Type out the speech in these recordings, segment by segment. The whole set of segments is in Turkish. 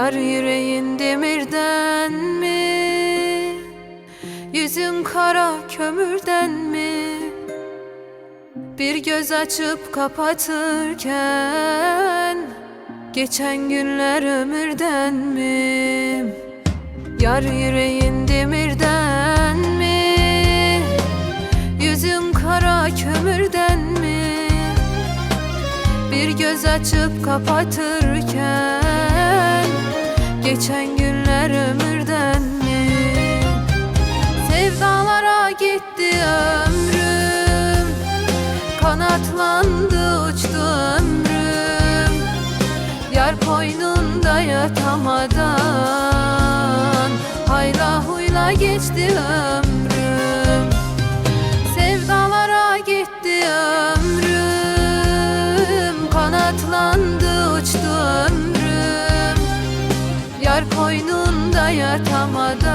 Yar yüreğin demirden mi? Yüzün kara kömürden mi? Bir göz açıp kapatırken Geçen günler ömürden mi? Yar yüreğin demirden mi? Yüzün kara kömürden mi? Bir göz açıp kapatırken Geçen günler ömürden mi? Sevdalara gitti ömrüm. Kanatlandı uçtu ömrüm. Yar koynunda yatamadan. Hayla huyla geçti ömrüm Yar koynunda yatamadan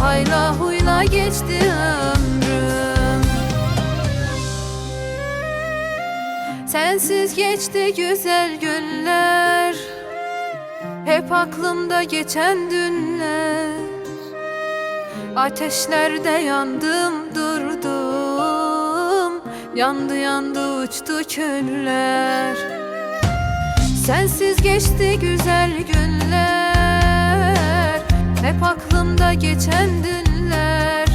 Hayla huyla geçti ömrüm. Sensiz geçti güzel günler Hep aklımda geçen dünler. Ateşlerde yandım durdum Yandı yandı uçtu küller Sensiz geçti güzel günler. Hep aklımda geçen dünler.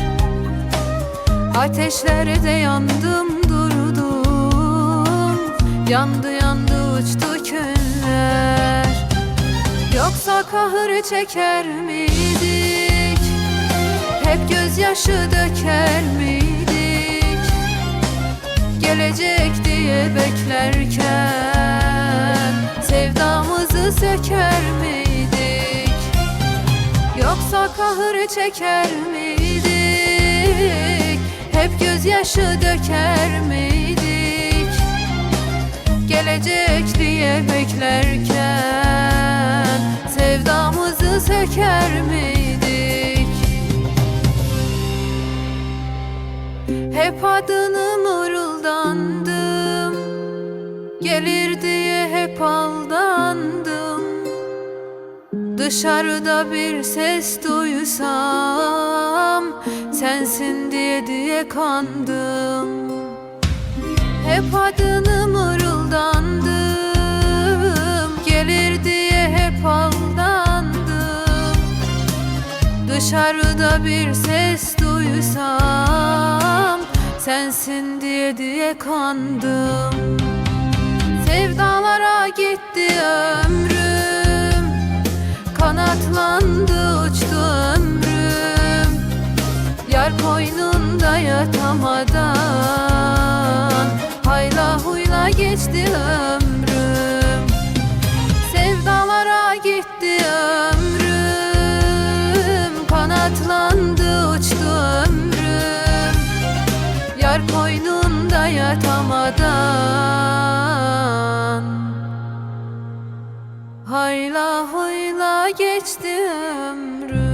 Ateşlerde yandım durdum. Yandı yandı uçtu küller Yoksa kahır çeker miydik? Hep gözyaşı döker miydik? Gelecek diye beklerken Söker miydik? Yoksa kahır çeker miydik? Hep gözyaşı döker miydik? Gelecek diye beklerken Sevdamızı söker miydik? Hep adını mırıldandım. Gelir diye hep aldandım Dışarıda bir ses duysam Sensin diye diye kandım. Hep adını mırıldandım Gelir diye hep aldandım. Dışarıda bir ses duysam Sensin diye diye kandım. Sevdalara gitti ömrüm yatamadan Hayla huyla geçti ömrüm. Sevdalara gitti ömrüm Kanatlandı uçtu ömrüm. Yar koynunda yatamadan Hayla huyla geçti ömrüm